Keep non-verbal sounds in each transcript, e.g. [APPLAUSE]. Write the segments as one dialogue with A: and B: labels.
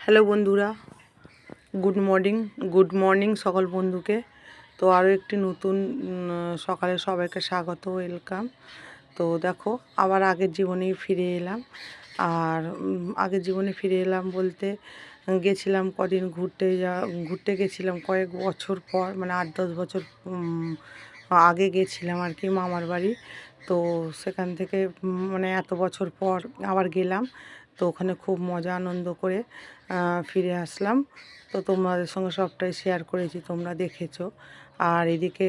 A: Hello বন্ধুরা, good morning good morning সকল বন্ধুকে। তো আরও একটি নতুন সকালে সবাইকে স্বাগত ওয়েলকাম তো দেখো, আবার আগের জীবনেই ফিরে এলাম। আর আগের জীবনে ফিরে এলাম বলতে গেছিলাম কদিন ঘুরতে যা, ঘুরতে গেছিলাম কয়েক বছর পর মানে আট দশ বছর আগে গেছিলাম আর কি মামার বাড়ি। তো সেখান থেকে মানে এত বছর পর আবার গেলাম। তো ওখানে খুব মজা, আনন্দ করে ফিরে আসলাম। তো তোমাদের সঙ্গে সবটাই শেয়ার করেছি, তোমরা দেখেছ। আর এদিকে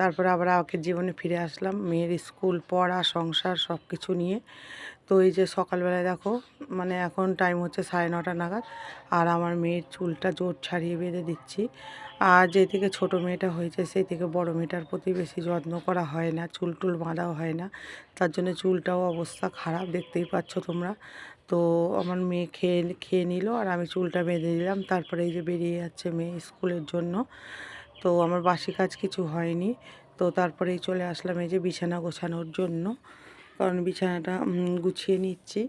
A: তারপরে আবার আগের জীবনে ফিরে আসলাম, মেয়ের স্কুল, পড়া, সংসার সব কিছু নিয়ে। তো এই যে সকালবেলায় দেখো মানে এখন টাইম হচ্ছে সাড়ে নটা নাগাদ, আর আমার মেয়ের চুলটা জোর ছাড়িয়ে বেঁধে দিচ্ছি। আর যে থেকে ছোটো মেয়েটা হয়েছে সেই থেকে বড় মেয়েটার প্রতি বেশি যত্ন করা হয় না, চুল টুল বাঁধাও হয় না। তার জন্য চুলটাও অবস্থা খারাপ, দেখতেই পাচ্ছ তোমরা। তো আমার মেয়ে খেয়ে খেয়ে নিল, আর আমি চুলটা বেঁধে দিলাম। তারপরে এই যে বেরিয়ে যাচ্ছে মেয়ে স্কুলের জন্য। তো আমার বাসি কাজ কিছু হয়নি। তো তারপরেই চলে আসলাম এই যে বিছানা গোছানোর জন্য। কারণ বিছানাটা গুছিয়ে নিচ্ছি।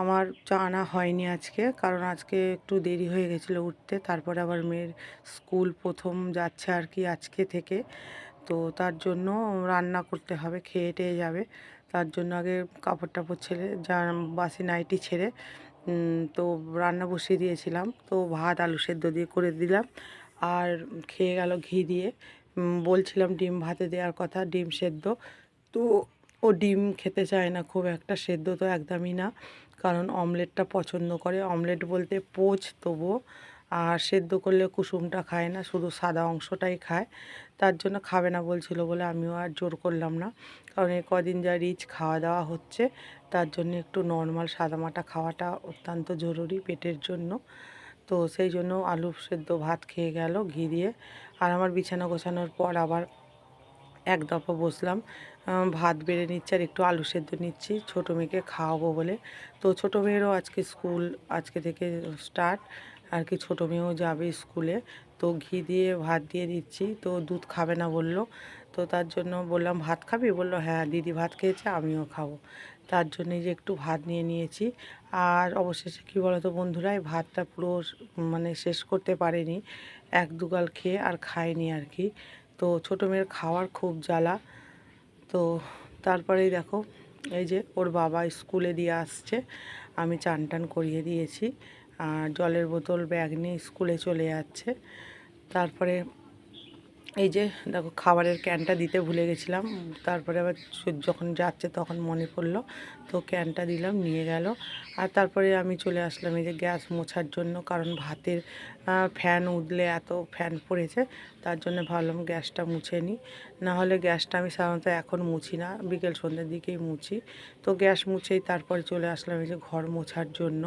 A: আমার জানা হয়নি আজকে, কারণ আজকে একটু দেরি হয়ে গেছিল উঠতে। তারপরে আবার মেয়ের স্কুল প্রথম যাচ্ছে আর কি আজকে থেকে। তো তার জন্য রান্না করতে হবে, খেয়ে টেয়ে যাবে। তার জন্য আগে কাপড় টাপড় ছেড়ে, যা বাসি নাইটি ছেড়ে তো রান্না বসিয়ে দিয়েছিলাম। তো ভাত, আলু সেদ্ধ দিয়ে করে দিলাম। আর খেয়ে গেল ঘি দিয়ে। বলছিলাম ডিম ভাতে দেওয়ার কথা, ডিম সেদ্ধ। তো ও ডিম খেতে চায় না খুব একটা, সেদ্ধ তো একদমই না। কারণ অমলেটটা পছন্দ করে। অমলেট বলতে পোচ তবুও। আর সেদ্ধ করলে কুসুমটা খায় না, শুধু সাদা অংশটাই খায়। তার জন্য খাবে না বলছিল বলে আমিও আর জোর করলাম না। কারণ এই কদিন যা রিচ খাওয়া দাওয়া হচ্ছে, তার জন্য একটু নর্মাল সাদামাটা খাওয়াটা অত্যন্ত জরুরি পেটের জন্য। তো সেই জন্য আলু সেদ্ধ ভাত খেয়ে গেল, ঘি দিয়ে। আর আমার বিছানা গোছানোর পর আবার এক দফা বসলাম। ভাত বেড়ে নিচ্ছি আর একটু আলু সেদ্ধ নিচ্ছি, ছোটো মেয়েকে খাওয়াবো বলে। তো ছোটো মেয়েরও আজকে স্কুল, আজকে থেকে স্টার্ট আর কি ছোটো মেয়েও যাবে স্কুলে। তো ঘি দিয়ে ভাত দিয়ে দিচ্ছি, তো দুধ খাবে না বলল। তো তার জন্য বললাম, ভাত খাবি? বলল হ্যাঁ দিদি ভাত খেয়েছে, আমিও খাব। তার জন্য যে একটু ভাত নিয়ে নিয়েছি। আর অবশেষে কী বলো তো বন্ধুরা, এই ভাতটা পুরো মানে শেষ করতে পারেনি। এক দুগাল খেয়ে আর খায়নি আর কি। তো ছোটো মেয়ের খাওয়ার খুব জ্বালা। তো তারপরেই দেখো, এই যে ওর বাবা স্কুলে দিয়ে আসছে। আমি চান টান করিয়ে দিয়েছি। আর জলের বোতল, ব্যাগ নিয়ে স্কুলে চলে যাচ্ছে। তারপরে এই যে দেখো খাবারের ক্যানটা দিতে ভুলে গেছিলাম, তারপরে আবার যখন যাচ্ছে তখন মনে পড়ল, তো ক্যানটা দিলাম, নিয়ে গেল। আর তারপরে আমি চলে আসলাম এই যে গ্যাস মোছার জন্য, কারণ ভাতের ফ্যান উঠলে এত ফ্যান পড়েছে, তার জন্য ভাবলাম গ্যাসটা মুছে নিই। না হলে গ্যাসটা আমি সাধারণত এখন মুছি না, বিকেল সন্ধ্যের দিকেই মুছি। তো গ্যাস মুছেই তারপরে চলে আসলাম এই যে ঘর মোছার জন্য।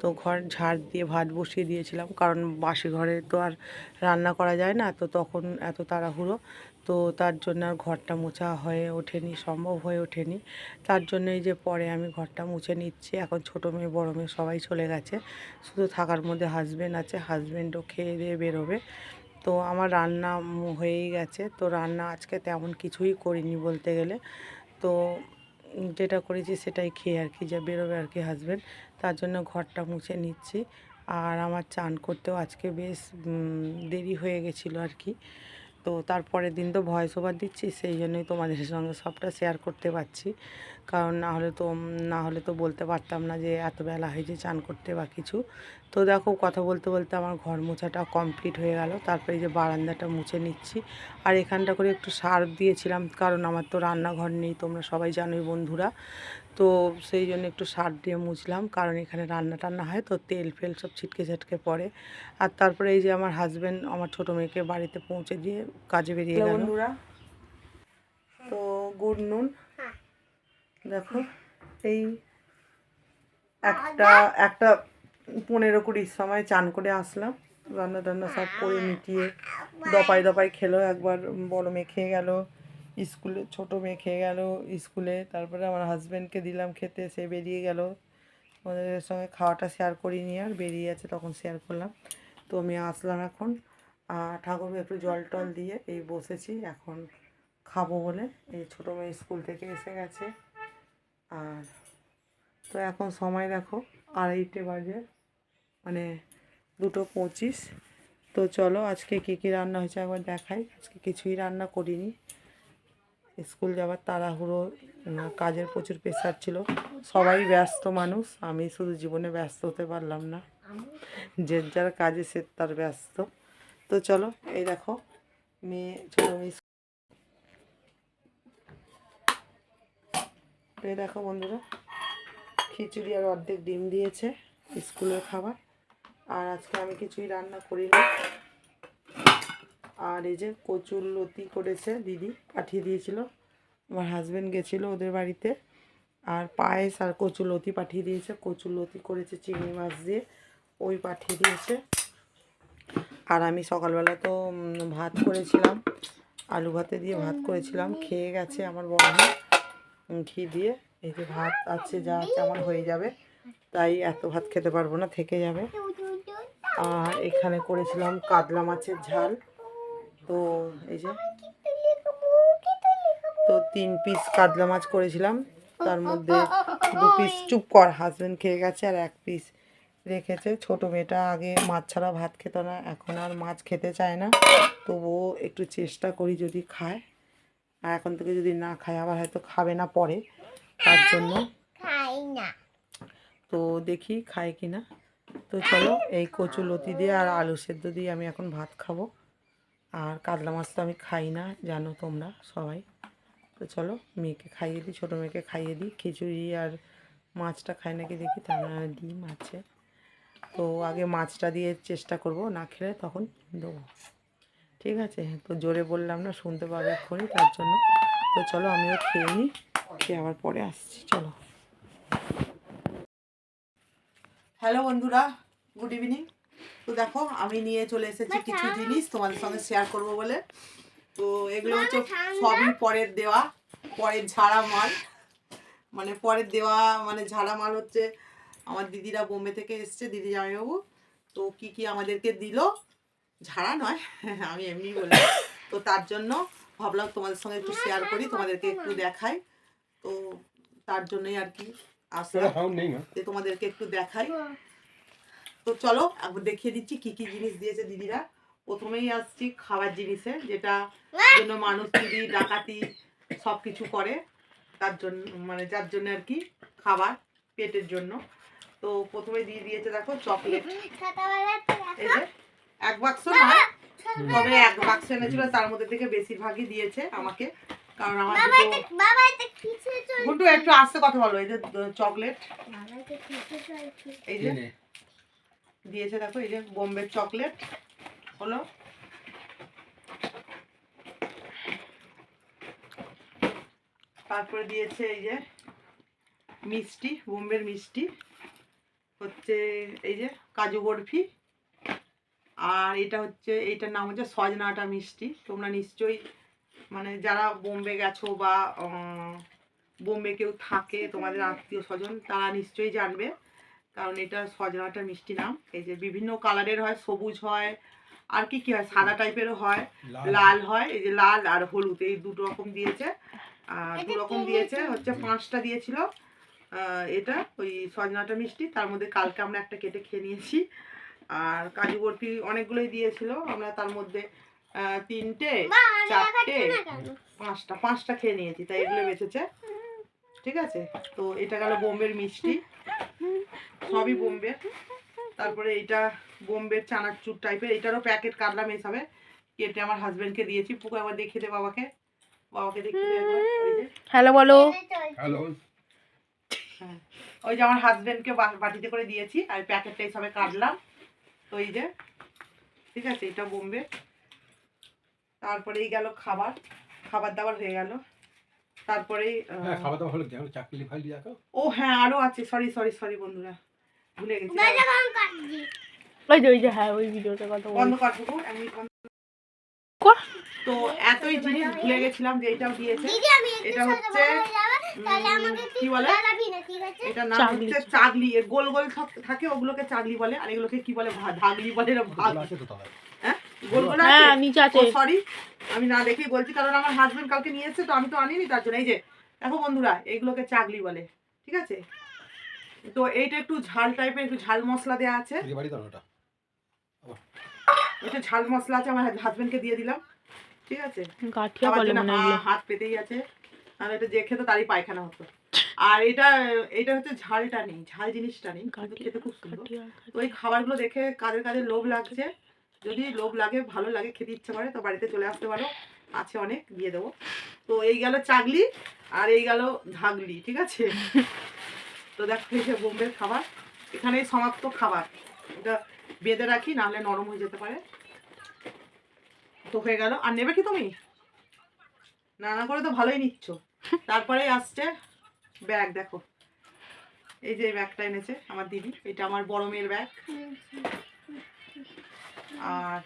A: তো ঘর ঝাড় দিয়ে ভাত বসিয়ে দিয়েছিলাম, কারণ বাসি ঘরে তো আর রান্না করা যায় না, তো তখন এত তাড়াহুড়ো। তো তার জন্য আর ঘরটা মোছা হয়ে ওঠেনি, সম্ভব হয়ে ওঠেনি। তার জন্যই যে পরে আমি ঘরটা মুছে নিচ্ছি, এখন ছোটো মেয়ে, বড়ো মেয়ে সবাই চলে গেছে। শুধু থাকার মধ্যে হাজব্যান্ড আছে হাজব্যান্ডও খেয়ে দিয়ে বেরোবে। তো আমার রান্না হয়েই গেছে। তো রান্না আজকে তেমন কিছুই করিনি বলতে গেলে। তো যেটা করেছি সেটাই খেয়ে আর কি, যা বেরোবে আর কি হাজব্যান্ড তার জন্য ঘরটা মুছে নিচ্ছি। আর আমার চান করতেও আজকে বেশ দেরি হয়ে গেছিল আর কি। তো তারপরের দিন তো ভয়েস ওভার দিচ্ছি, সেই জন্যই তোমাদের সঙ্গে সবটা শেয়ার করতে পারছি। কারণ না হলে তো, না হলে তো বলতে পারতাম না যে এত বেলা হয়েছে, চান করতে বা কিছু। তো দেখো, কথা বলতে বলতে আমার ঘর মোছাটা কমপ্লিট হয়ে গেল। তারপরে যে বারান্দাটা মুছে নিচ্ছি। আর এখানটা করে একটু সার্ফ দিয়েছিলাম, কারণ আমার তো রান্নাঘর নেই, তোমরা সবাই জানোই বন্ধুরা। তো সেই জন্য একটু সার দিয়ে মুছলাম কারণ এখানে রান্না টান্না হয় তো তেল ফেল সব ছিটকে ছিটকে পড়ে। আর তারপরে এই যে আমার হাজব্যান্ড আমার ছোটো মেয়েকে বাড়িতে পৌঁছে দিয়ে কাজে বেরিয়ে গেল। বন্ধুরা। তো গুড নুন। দেখো এই একটা একটা পনেরো কুড়ির সময় চান করে আসলাম। রান্না টান্না সব করে মিটিয়ে দপায় দপায় খেলো একবার বড় মেয়ে খেয়ে গেল। স্কুলে, ছোট মেয়ে খেয়ে গেল স্কুলে। তারপরে আমার হাজব্যান্ডকে দিলাম খেতে, সে বেরিয়ে গেল। ওদের সঙ্গে খাওয়াটা শেয়ার করিনি আর, বেরিয়ে আছে তখন শেয়ার করলাম। তো আমি আসলাম এখন। আর ঠাকুরকে একটু জল টল দিয়ে এই বসেছি, এখন খাব বলে। এই ছোটো মেয়ে স্কুল থেকে এসে গেছে।
B: আর তো এখন সময় দেখো, আড়াইটে বাজে মানে দুটো পঁচিশ। তো চলো আজকে কী কী রান্না হয়েছে একবার দেখাই। আজকে কিছুই রান্না করিনি। স্কুল যাওয়ার তাড়াহুড়ো কাজের প্রচুর প্রেশার ছিল। সবাই ব্যস্ত মানুষ, আমি শুধু জীবনে ব্যস্ত হতে পারলাম না। যে যার কাজে সে তার ব্যস্ত। তো চলো, এই দেখো, মেয়ে, ছোটো মেয়ে এই দেখো বন্ধুরা, খিচুড়ি আর অর্ধেক ডিম দিয়েছে স্কুলের খাবার। আর আজকে আমি কিছুই রান্না করিনি। আর এই যে কচুর লতি করেছে, দিদি পাঠিয়ে দিয়েছিল। আমার হাজব্যান্ড গেছিল ওদের বাড়িতে। আর পায়েস আর কচুর লতি পাঠিয়ে দিয়েছে। কচুর লতি করেছে চিংড়ি মাছ দিয়ে, ওই পাঠিয়ে দিয়েছে। আর আমি সকালবেলা তো ভাত করেছিলাম। আলু ভাতে দিয়ে ভাত করেছিলাম। খেয়ে গেছে আমার বড় ঘি দিয়ে। এই যে ভাত আছে, যা আছে আমার হয়ে যাবে। তাই এত ভাত খেতে পারব না, থেকে যাবে। আর এখানে করেছিলাম কাতলা মাছের ঝাল। তো এই যে তো তিন পিস কাতলা মাছ করেছিলাম। তার মধ্যে [LAUGHS] দু পিস চুপ কর হাজব্যান্ড খেয়ে গেছে আর এক পিস রেখেছে। ছোট মেয়েটা আগে মাছ ছাড়া ভাত খেত না এখন আর মাছ খেতে চায় না। তবুও একটু চেষ্টা করি যদি খায়। আর এখন থেকে যদি না খায় আবার হয়তো খাবে না পরে তার জন্য। তো দেখি খায় কি না তো চলো এই কচু লতি দিয়ে আর আলু সেদ্ধ দিয়ে আমি এখন ভাত খাব। আর কাতলা মাছ তো আমি খাই না, জানো তোমরা সবাই। তো চলো, মেয়েকে খাইয়ে দিই, ছোটো মেয়েকে খাইয়ে দিই। খিচুড়ি আর মাছটা খাই নাকি দেখি তার ডিম আছে। তো আগে মাছটা দিয়ে চেষ্টা করব, না খেলে তখন দেবো। ঠিক আছে? তো জোরে বললাম না, শুনতে পাবে এক্ষুনি, তার জন্য। তো চলো, আমিও খেয়ে নিই, খেয়ে আবার পরে আসছি, চলো। হ্যালো বন্ধুরা, গুড ইভিনিং। তো দেখো আমি নিয়ে চলে এসেছি কিছু জিনিস তোমাদের সঙ্গে শেয়ার করব বলে। তো এগুলো হচ্ছে সবই পরের দেওয়া পরের ঝাড়া মাল। মানে পরের দেওয়া মানে ঝাড়া মাল হচ্ছে আমার দিদিরা বোম্বে থেকে এসছে দিদি জামাইবাবু। তো কি কি আমাদেরকে দিল? ঝাড়া নয় আমি এমনি বলি তো তার জন্য ভাবলাম তোমাদের সঙ্গে একটু শেয়ার করি তোমাদেরকে একটু দেখাই। তো তার জন্যই আর কি যে তোমাদেরকে একটু দেখাই। তো চলো একবার দেখিয়ে দিচ্ছি কি কি জিনিস দিয়েছে দিদিরা। প্রথমেই আসছি খাবার জিনিসে যেটা জন্য মানুষ চুরি ডাকাতি সব কিছু করে। তার জন্য মানে যার জন্য আর কি খাবার পেটের জন্য। তো প্রথমে দিয়ে দিয়েছে দেখো চকলেট। এই যে এক বাক্স নয় তবে এক বাক্স এনেছিল তার মধ্যে থেকে বেশিরভাগই দিয়েছে আমাকে। কারণ আমার দুটো একটু আস্তে কথা বলো এই যে চকলেট। এই যে দিয়েছে দেখো, এই যে বোম্বে চকলেট, হলো। তারপরে দিয়েছে এই যে মিষ্টি, বোম্বের মিষ্টি, হচ্ছে এই যে কাজু বরফি, আর এটা হচ্ছে এইটার নাম হচ্ছে সজনাটা মিষ্টি। তোমরা নিশ্চয়ই মানে যারা বোম্বে গেছো বা বোম্বে কেউ থাকে, তোমাদের আত্মীয় স্বজন, তারা নিশ্চয়ই জানবে। কারণ এটা সজনাটা মিষ্টি নাম এই যে বিভিন্ন কালারের হয় সবুজ হয় আর কি কি হয়? সাদা টাইপেরও হয় লাল। হয় এই যে লাল আর হলুদ এই দুটো রকম দিয়েছে। আর দু রকম দিয়েছে? হচ্ছে পাঁচটা দিয়েছিল। এটা ওই সজনাটা মিষ্টি তার মধ্যে কালকে আমরা একটা কেটে খেয়ে নিয়েছি। আর কাজু বরফি অনেকগুলোই দিয়েছিল আমরা তার মধ্যে তিনটে চারটে পাঁচটা পাঁচটা খেয়ে নিয়েছি তাই এগুলো বেঁচেছে। ঠিক আছে? তো এটা গেল বোম্বের মিষ্টি। সবই বোম্বে। তারপরে এইটা বোম্বের চানাচুর টাইপের এটারও প্যাকেট কাটলাম হিসাবে কেটে আমার হাজবেন্ডকে দিয়েছি। পুকু একবার দেখিয়ে দে বাবাকে। বাবাকে দেখিয়ে দে
C: হ্যালো বলো।
D: হ্যালো।
B: হ্যাঁ। ওই যে আমার হাজবেন্ডকে বাটিতে করে দিয়েছি। আর প্যাকেটটা হিসাবে কাটলাম। তো এই যে। ঠিক আছে এটা বোম্বে। তারপরে এই গেল খাবার। খাবার দাবার হয়ে গেল। তারপরেই আহ,
D: হ্যাঁ খাওয়া দাওয়া হলো যেমন চাকরি ফাইল দেখো
B: ও হ্যাঁ আরও আছে। সরি সরি সরি বন্ধুরা। ভুলে গেছি।
E: আমি
C: ওই যে ওই যে হ্যাঁ ওই ভিডিওতে কথা
B: বন্ধ কর।
C: কর।
B: তো এতই জিনিস ভুলে গেছিলাম যে এটাও দিয়েছে।
E: আমি
B: এটা হচ্ছে, কি বলে? এটা নাম
C: চাগলি।
B: হচ্ছে চাগলি গোল গোল থাক- থাকে ওগুলোকে চাগলি বলে আর এগুলোকে কি বলে? ধাগলি বলে ভাগ
D: আছে
B: হ্যাঁ?
C: হ্যাঁ নিচে আছে
B: সরি আমি না দেখেই বলছি কারণ আমার হাজবেন্ড কালকে নিয়ে এসেছে তো আমি তো আনিনি তার জন্য এই যে দেখো বন্ধুরা এইগুলোকে চাগলি বলে ঠিক আছে? তো এইটা একটু ঝাল টাইপের একটু ঝাল মশলা দেওয়া আছে।
D: এদিকে বাড়ি দাও না ওটা।
B: একটু ঝাল মশলা আছে আমার হাজবেন্ডকে দিয়ে দিলাম ঠিক আছে। হাত পেতেই আছে। আর এটা যে খেতো তারই পায়খানা হতো। আর এটা এটা হচ্ছে ঝালটা নেই ঝাল জিনিসটা নেই খেতে খুব সুন্দর। তো এই খাবারগুলো দেখে কাদের কাদের লোভ লাগছে যদি লোভ লাগে, ভালো লাগে, খেতে ইচ্ছে করে, তো বাড়িতে চলে আসতে পারো। আছে অনেক, দিয়ে দেবো। তো এই গেল চাগলি, আর এই গেল ধাগলি ঠিক আছে? তো দেখো এই যে বোম্বের খাবার। এখানে সমাপ্ত খাবার। এটা বেঁধে রাখি, নাহলে নরম হয়ে যেতে পারে। তো হয়ে গেল। আর নেবে কি তুমি? না না করে তো ভালোই নিচ্ছ। তারপরে আসছে ব্যাগ, দেখো। এই যে ব্যাগটা এনেছে আমার দিদি। এটা আমার বড় মেয়ের ব্যাগ। আর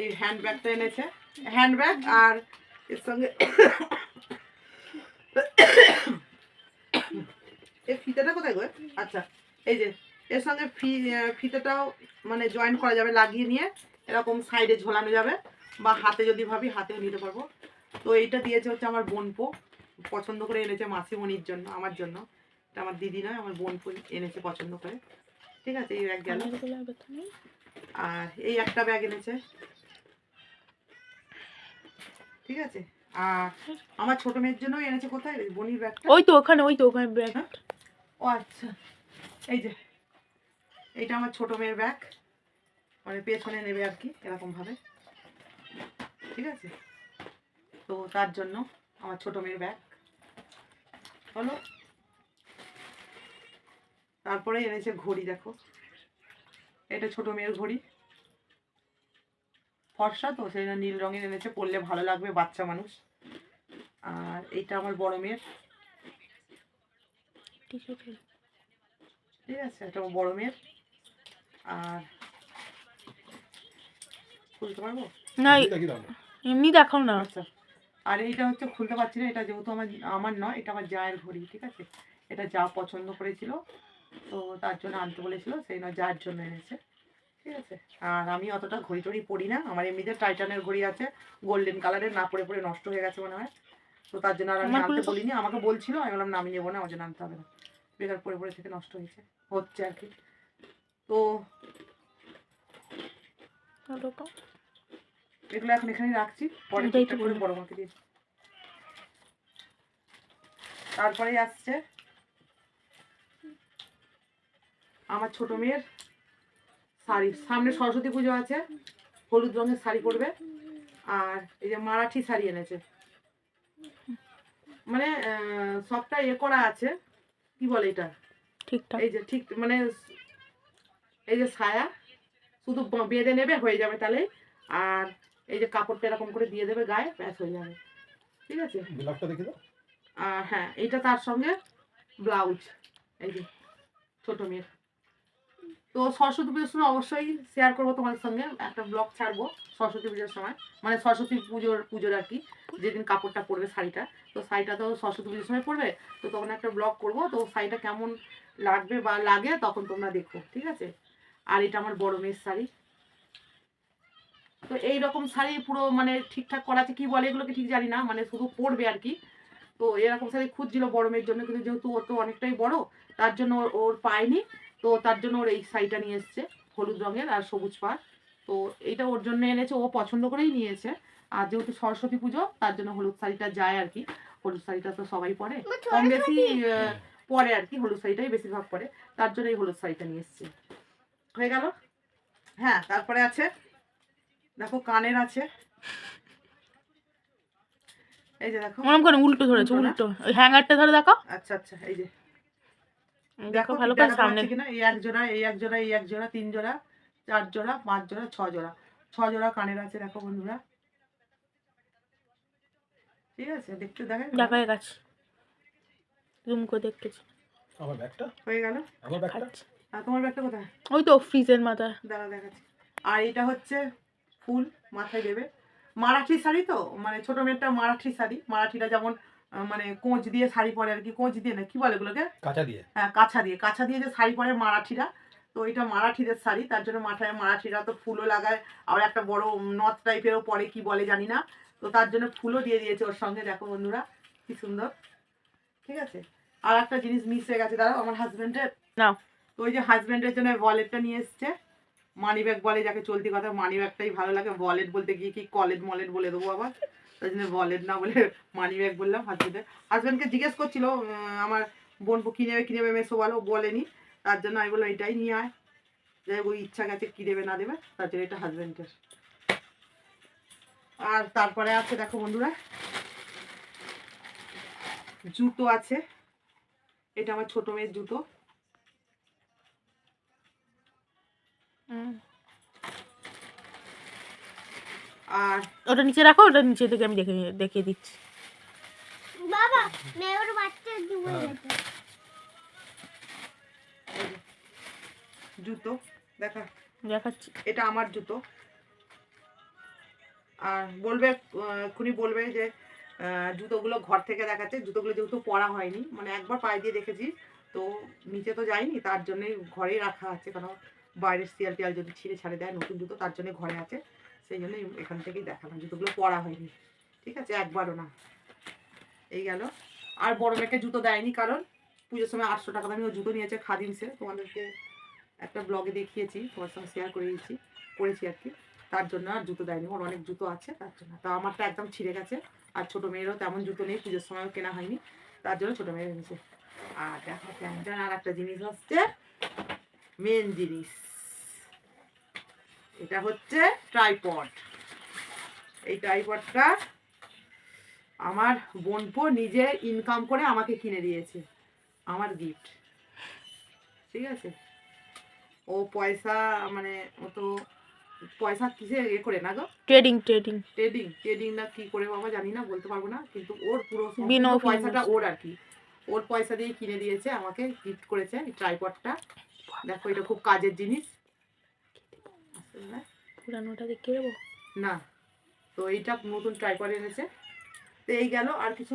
B: এই হ্যান্ড ব্যাগটা এনেছে। হ্যান্ড ব্যাগ আর এর সঙ্গে এই ফিতেটা কোথায় গো? আচ্ছা এই যে, এর সঙ্গে ফি, ফিতেটাও মানে জয়েন করা যাবে, লাগিয়ে নিয়ে এরকম সাইডে ঝোলানো যাবে বা হাতে যদি ভাবি, হাতেও নিতে পারব। তো এইটা দিয়েছে হচ্ছে আমার বোনপো, পছন্দ করে এনেছে মাসিমণির জন্য, আমার জন্য। এটা আমার দিদি নয়, আমার বোনপো এনেছে পছন্দ করে। ঠিক আছে, এই ব্যাগ গেল। আর এই একটা ব্যাগ এনেছে। ঠিক আছে? আর আমার ছোট মেয়ের জন্য এনেছে কোথায়? বনির ব্যাগটা
C: ওই তো ওখানে ওই তো ওখানে ব্যাগ?
B: ও আচ্ছা। এই যে এইটা আমার ছোট মেয়ের ব্যাগ মানে পেছনে নেবে আর কি এরকম ভাবে। ঠিক আছে? তো তার জন্য আমার ছোট মেয়ের ব্যাগ হলো তারপরে এনেছে ঘড়ি দেখো। এটা ছোট মেয়ের ঘড়ি। ফর্সা তো সেই জন্য নীল রঙের এনেছে পরলে ভালো লাগবে বাচ্চা মানুষ। আর এইটা আমার বড় মেয়ের। ঠিক আছে এটা আমার বড় মেয়ের। আর খুলতে পারব?
C: না এই-
D: দেখি দাও না
C: এমনি দেখাও না।
B: আচ্ছা। আর এইটা হচ্ছে খুলতে পারছি না এটা যেহেতু আমার আমার নয় এটা আমার জায়ের ঘড়ি ঠিক আছে? এটা যা পছন্দ করেছিল। তো তার জন্য আনতে বলেছিল সেই নয় যার জন্য এনেছে। ঠিক আছে? আর আমি অতটা ঘড়ি টড়ি পরি না আমার এমনিতে টাইটানের ঘড়ি আছে গোল্ডেন কালারের না পরে পরে নষ্ট হয়ে গেছে মনে হয়। তো তার জন্য আর আমি আনতে বলিনি আমাকে বলছিল আমি বললাম না আমি নেব না আমার জন্য আনতে হবে না। বেকার পরে পরে থেকে নষ্ট হয়েছে হচ্ছে আর কি। তো এগুলো এখন এখানেই রাখছি পরে করে বড় মাকে দিয়ে। তারপরেই আসছে আমার ছোট মেয়ের শাড়ি। সামনে সরস্বতী পুজো আছে হলুদ রঙের শাড়ি পরবে আর এই যে মারাঠি শাড়ি এনেছে। মানে সবটা এ করা আছে কি বলে এটা?
C: ঠিকঠাক।
B: এই যে ঠিক মানে এই যে ছায়া শুধু বেঁধে নেবে হয়ে যাবে তাহলে আর এই যে কাপড়টা এরকম করে দিয়ে দেবে গায়ে ব্যাস হয়ে যাবে। ঠিক আছে?
D: ব্লাউজটা দেখি দাও।
B: আর হ্যাঁ এইটা তার সঙ্গে ব্লাউজ এই যে ছোট মেয়ের। তো সরস্বতী পুজোর সময় অবশ্যই শেয়ার করব তোমাদের সঙ্গে, একটা ব্লগ ছাড়বো সরস্বতী পুজোর সময় মানে সরস্বতী পুজোর পুজোর আর কি, যেদিন কাপড়টা পরবে শাড়িটা, তো শাড়িটা তো সরস্বতী পুজোর সময় পরবে, তো তখন একটা ব্লগ করব, তো শাড়িটা কেমন লাগবে বা লাগে তখন তোমরা দেখো, ঠিক আছে? আর এটা আমার বড় মেয়ের শাড়ি। তো এই রকম শাড়ি পুরো মানে ঠিকঠাক করা আছে, কি বলে এগুলোকে ঠিক জানি না মানে শুধু পরবে আর কি। তো এরকম শাড়ি খুঁজছিল বড় মেয়ের জন্য, কিন্তু যেহেতু ওর তো অনেকটাই বড়, তার জন্য ওর- পায়নি তো তার জন্য ওর এই শাড়িটা নিয়ে এসছে হলুদ রঙের আর সবুজ পাড়। তো এইটা ওর জন্য এনেছে ও পছন্দ করেই নিয়েছে। আর যেহেতু সরস্বতী পুজো তার জন্য হলুদ শাড়িটা যায় আর কি। হলুদ শাড়িটা তো সবাই পরে। কম বেশি পরে আর কি হলুদ শাড়িটাই বেশিরভাগ পরে। তার জন্য এই হলুদ শাড়িটা নিয়ে এসছে। হয়ে গেল? হ্যাঁ তারপরে আছে দেখো কানের আছে। এই যে দেখো।
C: মনে করে উল্টো ধরেছে
B: উল্টো
C: হ্যাঙ্গারটা ধরে দেখো
B: আচ্ছা আচ্ছা এই যে।
C: দেখো ভালো করে সামনে
B: কিনা? এই এক জোড়া এই এক জোড়া এই এক জোড়া তিন জোড়া চার জোড়া পাঁচ জোড়া ছ জোড়া। ছ জোড়া কানের আছে দেখো বন্ধুরা। ঠিক আছে দেখতে দেখে
C: দেখা হয়ে গেছে। জুম করে দেখতেছি।
D: আমার ব্যাগটা?
B: হয়ে গেল?
D: আমার ব্যাগটা?
B: আর তোমার ব্যাগটা কোথায়?
C: ওই তো ফ্রিজের মাথায়।
B: দাঁড়া দেখাচ্ছি। আর এটা হচ্ছে ফুল মাথায় দেবে। মারাঠি শাড়ি তো? মানে ছোট মেয়েটা মারাঠি শাড়ি। মারাঠিরা যেমন মানে কোঁচ দিয়ে শাড়ি পরে আর কি কোঁচ দিয়ে না কি বলে এগুলোকে?
D: কাঁচা দিয়ে।
B: হ্যাঁ কাছা দিয়ে। কাছা দিয়ে যে শাড়ি পরে মারাঠিরা তো এটা মারাঠিদের শাড়ি তার জন্য মাথায় মারাঠিরা তো ফুলও লাগায় আবার একটা বড় নথ টাইপেরও পরে কি বলে জানি না। তো তার জন্য ফুলও দিয়ে দিয়েছে ওর সঙ্গে দেখো বন্ধুরা কি সুন্দর। ঠিক আছে? আর একটা জিনিস মিস হয়ে গেছে দাঁড়াও আমার হাজবেন্ডের
C: না
B: তো ওই যে হাজব্যান্ডের জন্য ওয়ালেটটা নিয়ে এসছে। মানি ব্যাগ বলে যাকে চলতি কথা মানি ব্যাগটাই ভালো লাগে ওয়ালেট বলতে গিয়ে কি কলেজ মলেট বলে দেবো আবার। তাই জন্য ওয়ালেট না বলে মানি ব্যাগ বললাম হাজবেন্ডের হাজবেন্ডকে জিজ্ঞেস করছিল আমার বোন কি নেবে কি নেবে মেসো বলো, বলেনি। তার জন্য আমি বললাম, এটাই নিয়ে আয়। যাই ওই ইচ্ছা গেছে কি দেবে, না দেবে, তার জন্য এটা হাজবেন্ডের আর তারপরে আছে, দেখো বন্ধুরা, জুতো আছে। এটা আমার ছোট মেয়ের জুতো।
C: হুম।
B: আর
C: ওটা নিচে রাখো ওটা নিচে থেকে আমি দেখে দেখিয়ে দিচ্ছি।
E: বাবা মেয়ের বাচ্চা ডুবে
D: হ্যাঁ।
E: গেছে।
B: জুতো দেখা।
C: দেখাচ্ছি।
B: এটা আমার জুতো। আর বলবে এক্ষুনি বলবে যে জুতোগুলো ঘর থেকে দেখাচ্ছে। জুতোগুলো যেহেতু পরা হয়নি মানে একবার পায়ে দিয়ে দেখেছি তো নিচে তো যায়নি তার জন্যই ঘরেই রাখা আছে। কারণ বাইরের শিয়াল টিয়াল যদি ছিঁড়ে ছাড়ে দেয় নতুন জুতো তার জন্য ঘরে আছে। সেই জন্যই এখান থেকেই দেখালাম জুতোগুলো পরা হয়নি। ঠিক আছে? একবারও না। এই গেল। আর বড় মেয়েকে জুতো দেয়নি কারণ পুজোর সময় আটশো টাকা দামি ও জুতো নিয়েছে খাদিমসে তোমাদেরকে একটা ব্লগে দেখিয়েছি, তোমার সঙ্গে শেয়ার করে দিয়েছি করেছি আর কি। তার জন্য আর জুতো দেয়নি। ওর অনেক জুতো আছে, তার জন্য। তা আমারটা একদম ছিঁড়ে গেছে। আর ছোটো মেয়েরও তেমন জুতো নেই, পুজোর সময়ও কেনা হয়নি। তার জন্য ছোটো মেয়ের এনেছে। আর দেখো আর একটা জিনিস হচ্ছে মেন জিনিস। এটা হচ্ছে ট্রাইপড এই ট্রাইপডটা আমার বোনপো নিজে ইনকাম করে আমাকে কিনে দিয়েছে আমার গিফট ঠিক আছে? ও পয়সা মানে ও তো পয়সা কিসে এ করে না গো?
C: ট্রেডিং ট্রেডিং
B: ট্রেডিং ট্রেডিং না কি করে বাবা জানি না বলতে পারব না কিন্তু ওর পুরো পয়সাটা ওর আর কি। ওর পয়সা দিয়ে কিনে দিয়েছে আমাকে গিফট করেছে ট্রাইপডটা দেখো এটা খুব কাজের জিনিস?
C: পুরানোটা দেখিয়ে দেবো
B: না তো এইটা নতুন ট্রাইপড এনেছে। তো এই গেল আর কিছু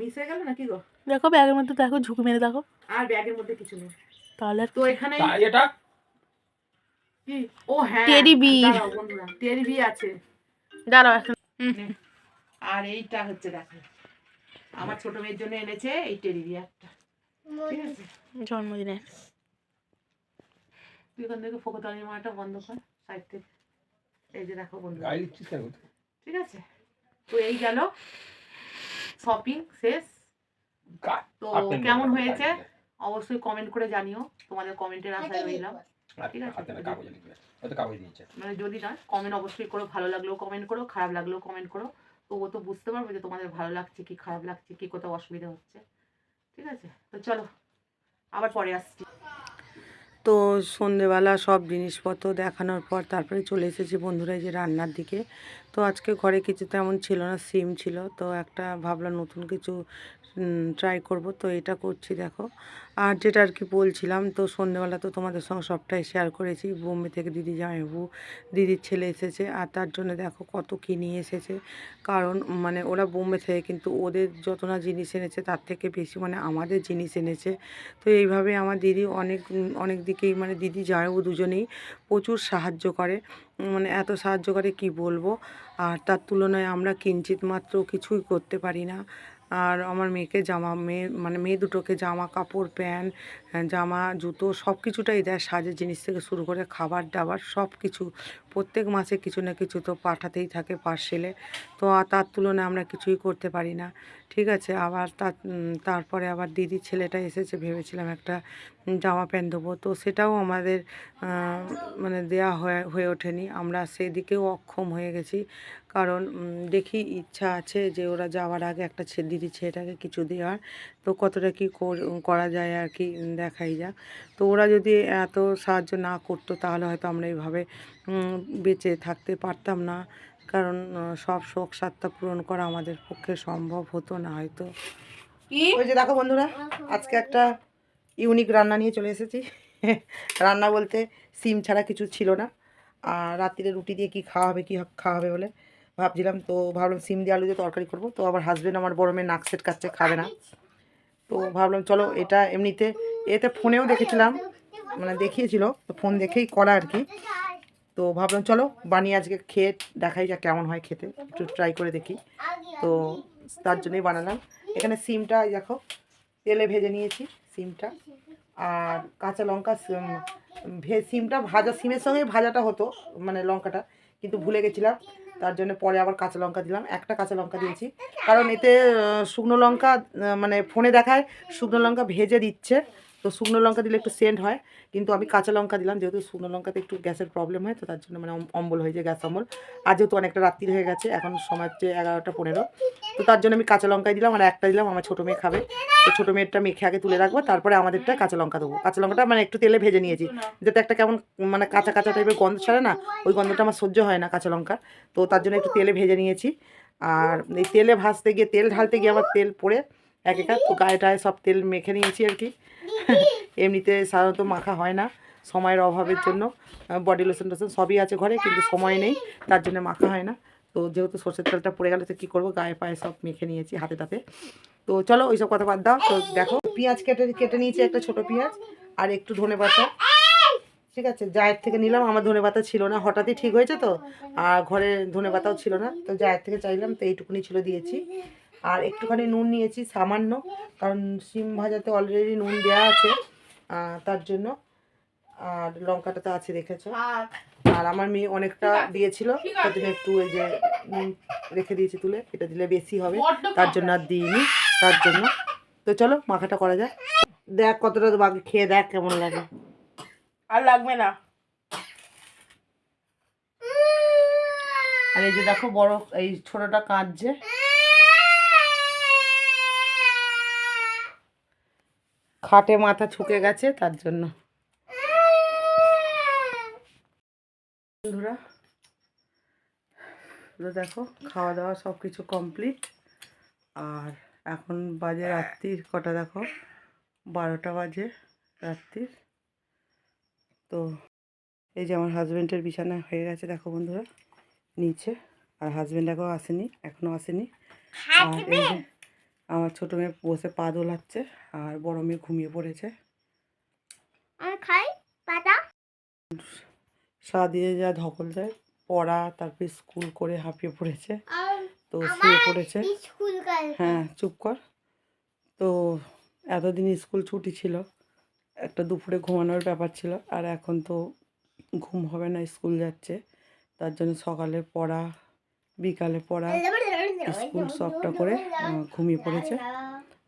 B: মিস হয়ে গেল নাকি গো?
C: দেখো ব্যাগের মধ্যে দেখো ঝুঁকি মেরে দেখো।
B: আর ব্যাগের মধ্যে কিছু নেই।
C: তাহলে
B: তো এখানে
D: এটা?
B: কি? ও হ্যাঁ
C: টেডি।
B: দাঁড়াও বন্ধুরা টেডি বি আছে।
C: দাঁড়াও এখন।
B: আর এইটা হচ্ছে দেখো আমার ছোট মেয়ের জন্য এনেছে এই টেডি বিয়ারটা ঠিক আছে?
C: জন্মদিনের।
B: তুই এখান থেকে ফোকতালির মাটা বন্ধ কর। সাইড। থেকে এই যে দেখো বন্ধু ঠিক আছে। তো এই গেল। শপিং শেষ। তো কেমন হয়েছে? অবশ্যই কমেন্ট করে জানিও। তোমাদের কমেন্টের আশায় রইলাম। ঠিক আছে। মানে যদি না কমেন্ট অবশ্যই করো। ভালো লাগলেও কমেন্ট করো খারাপ লাগলেও কমেন্ট করো। তো ও তো বুঝতে পারবে যে তোমাদের ভালো লাগছে কি খারাপ লাগছে কি কোথাও অসুবিধা হচ্ছে। ঠিক আছে? তো চলো আবার পরে আসছি। তো সন্ধেবেলা সব জিনিসপত্র দেখানোর পর তারপরে চলে এসেছি বন্ধুরা যে রান্নার দিকে। তো আজকে ঘরে কিছু তেমন ছিল না, সিম ছিল। তো একটা ভাবলাম নতুন কিছু ট্রাই করব। তো এটা করছি, দেখো। আর যেটা আর কি বলছিলাম, তো সন্ধেবেলা তো তোমাদের সঙ্গে সবটাই শেয়ার করেছি। বোম্বে থেকে দিদি জামাইবাবু, দিদির ছেলে এসেছে। আর তার জন্য দেখো কত কী নিয়ে এসেছে। কারণ মানে ওরা বোম্বে থেকে, কিন্তু ওদের যত না জিনিস এনেছে, তার থেকে বেশি মানে আমাদের জিনিস এনেছে। তো এইভাবে আমার দিদি অনেক অনেক দিকেই মানে দিদি জামাইবাবু দুজনেই প্রচুর সাহায্য করে। মানে এত সাহায্য করে কি বলব? আর তার তুলনায় আমরা কিঞ্চিত মাত্র কিছুই করতে পারি না। আর আমার মেয়েকে জামা মেয়ে মানে মেয়ে দুটোকে জামা কাপড় প্যান্ট জামা, জুতো সব কিছুটাই দেয়, সাজের জিনিস থেকে শুরু করে খাবার দাবার সব কিছু প্রত্যেক মাসে কিছু না কিছু তো পাঠাতেই থাকে পার্সেলে। তো তার তুলনায় আমরা কিছুই করতে পারি না। ঠিক আছে, আবার তার তারপরে আবার দিদির ছেলেটা এসেছে, ভেবেছিলাম একটা জামা প্যান্ট দেবো। তো সেটাও আমাদের মানে দেয়া হয়ে হয়ে ওঠেনি। আমরা সেদিকেও অক্ষম হয়ে গেছি। কারণ দেখি ইচ্ছা আছে যে ওরা যাওয়ার আগে একটা দিদি ছেলেটাকে কিছু দেওয়ার। তো কতটা কি করা যায় আর কি দেখাই যাক। তো ওরা যদি এত সাহায্য না করতো তাহলে হয়তো আমরা এইভাবে বেঁচে থাকতে পারতাম না। কারণ সব শোক সাতটা পূরণ করা আমাদের পক্ষে সম্ভব হতো না হয়তো। ওই যে দেখো বন্ধুরা আজকে একটা ইউনিক রান্না নিয়ে চলে এসেছি। [LAUGHS] রান্না বলতে সিম ছাড়া কিছু ছিল না। আর রাত্রিরে রুটি দিয়ে কি খাওয়া হবে কি খাওয়া হবে বলে ভাবছিলাম। তো ভাবলাম সিম দিয়ে আলু দিয়ে তরকারি করব। তো আবার হাজবেন্ড আমার বড় মেয়ে নাক সেট কাটছে খাবে না। তো ভাবলাম চলো এটা এমনিতে, এতে ফোনেও দেখেছিলাম মানে দেখিয়েছিল, তো ফোন দেখেই করা আর কি। তো ভাবলাম চলো বানিয়ে আজকে খেয়ে দেখাই যা কেমন হয় খেতে, একটু ট্রাই করে দেখি। তো তার জন্যই বানালাম। এখানে সিমটা দেখো, তেলে ভেজে নিয়েছি সিমটা। আর কাঁচা লঙ্কা ভে, সিমটা ভাজা, সিমের সঙ্গেই ভাজাটা হতো মানে লঙ্কাটা, কিন্তু ভুলে গেছিলাম। তার জন্য পরে আবার কাঁচা লঙ্কা দিলাম। একটা কাঁচা লঙ্কা দিয়েছি। কারণ এতে শুকনো লঙ্কা মানে ফোনে দেখায় শুকনো লঙ্কা ভেজে দিচ্ছে। তো শুকনো লঙ্কা দিলে একটু সেন্ট হয়, কিন্তু আমি কাঁচা লঙ্কা দিলাম, যেহেতু শুকনো লঙ্কাতে একটু গ্যাসের প্রবলেম হয়, তো তার জন্য মানে অম্বল হয়ে যায় গ্যাস অম্বল। আর যেহেতু অনেকটা রাত্রি হয়ে গেছে, এখন সময় হচ্ছে এগারোটা পনেরো। তো তার জন্য আমি কাঁচা লঙ্কাই দিলাম, আর একটা দিলাম, আমার ছোটো মেয়ে খাবে। তো ছোটো মেয়েরটা মেখে আগে তুলে রাখব, তারপরে আমাদেরটা কাঁচা লঙ্কা দেবো। কাঁচা লঙ্কাটা মানে একটু তেলে ভেজে নিয়েছি, যাতে একটা কেমন মানে কাঁচা কাঁচা টাইপের গন্ধ ছাড়ে না, ওই গন্ধটা আমার সহ্য হয় না কাঁচা লঙ্কা। তো তার জন্য একটু তেলে ভেজে নিয়েছি। আর এই তেলে ভাজতে গিয়ে, তেল ঢালতে গিয়ে আমার তেল পড়ে এক একা তো গায়ে টায়ে সব তেল মেখে নিয়েছি আর কি। এমনিতে সাধারণত মাখা হয় না সময়ের অভাবের জন্য। বডি লোশন টোশন সবই আছে ঘরে, কিন্তু সময় নেই, তার জন্য মাখা হয় না। তো যেহেতু সর্ষের তেলটা পড়ে গেলে, তো কী করব? গায়ে পায়ে সব মেখে নিয়েছি হাতে তাতে। তো চলো ওইসব কথা বাদ দাও। তো দেখো, পেঁয়াজ কেটে কেটে নিয়েছি একটা ছোট পেঁয়াজ আর একটু ধনে পাতা। ঠিক আছে জায়ের থেকে নিলাম, আমার ধনে পাতা ছিল না, হঠাৎই ঠিক হয়েছে তো। আর ঘরে ধনে পাতাও ছিল না, তো জায়ের থেকে চাইলাম, তো এইটুকুনি ছিল দিয়েছি। আর একটুখানি নুন নিয়েছি সামান্য কারণ সিম ভাজাতে অলরেডি নুন দেওয়া আছে তার জন্য। আর লঙ্কাটা তো আছে দেখেছ। আর আমার মেয়ে অনেকটা দিয়েছিল তার জন্য একটু ওই যে নুন রেখে দিয়েছি তুলে এটা দিলে বেশি হবে তার জন্য আর দিইনি তার জন্য। তো চলো মাখাটা করা যায় দেখ কতটা তো বাকি খেয়ে দেখ কেমন লাগে।
C: আর লাগবে না।
B: আর এই যে দেখো বড় এই ছোটটা কাঁদছে। খাটে মাথা ঠুকে গেছে, তার জন্য। বন্ধুরা দেখো খাওয়া দাওয়া সব কিছু কমপ্লিট আর এখন বাজে রাত্রির কটা দেখো? বারোটা বাজে রাত্রির। তো এই যে আমার হাজব্যান্ডের বিছানা হয়ে গেছে, দেখো বন্ধুরা, নিচে। আর হাজব্যান্ড এখনও আসেনি এখনও আসেনি। আর এই যে আমার ছোটো মেয়ে বসে পা দোলাচ্ছে আর বড় মেয়ে ঘুমিয়ে পড়েছে।
E: আমি খাই পাতা
B: সারাদিনে যা ধকল যায় পড়া তারপরে স্কুল করে হাঁপিয়ে পড়েছে। তো শুয়ে পড়েছে। হ্যাঁ চুপ কর। তো এতদিন স্কুল ছুটি ছিল একটা দুপুরে ঘুমানোর ব্যাপার ছিল আর এখন তো ঘুম হবে না স্কুল যাচ্ছে। তার জন্য সকালে পড়া বিকালে পড়া। স্কুল সবটা করে ঘুমিয়ে পড়েছে।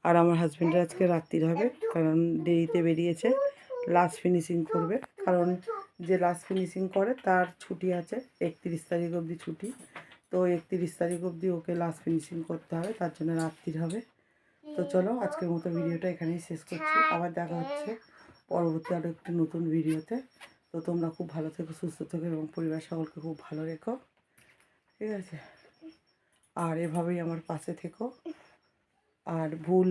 B: আর আমার হাজব্যান্ডের আজকে রাত্রির হবে কারণ দেরিতে বেরিয়েছে লাস্ট ফিনিশিং করবে। কারণ যে লাস্ট ফিনিশিং করে তার ছুটি আছে একত্রিশ তারিখ অবধি ছুটি। তো একত্রিশ তারিখ অবধি ওকে লাস্ট ফিনিশিং করতে হবে তার জন্য রাত্রির হবে। তো চলো আজকের মতো ভিডিওটা এখানেই শেষ করছি। আবার দেখা হচ্ছে পরবর্তী আরও একটি নতুন ভিডিওতে। তো তোমরা খুব ভালো থেকো সুস্থ থেকো এবং পরিবার সকলকে খুব ভালো রেখো। ঠিক আছে। আর এভাবেই আমার পাশে থেকো। আর ভুল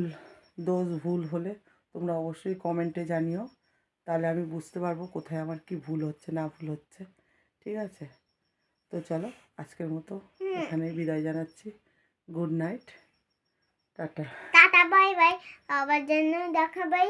B: দোষ ভুল হলে তোমরা অবশ্যই কমেন্টে জানিও। তাহলে আমি বুঝতে পারব কোথায় আমার কি ভুল হচ্ছে না ভুল হচ্ছে। ঠিক আছে? তো চলো আজকের মতো এখানেই বিদায় জানাচ্ছি। Good night tata.
E: Tata bye bye আবার জন্য দেখা বাই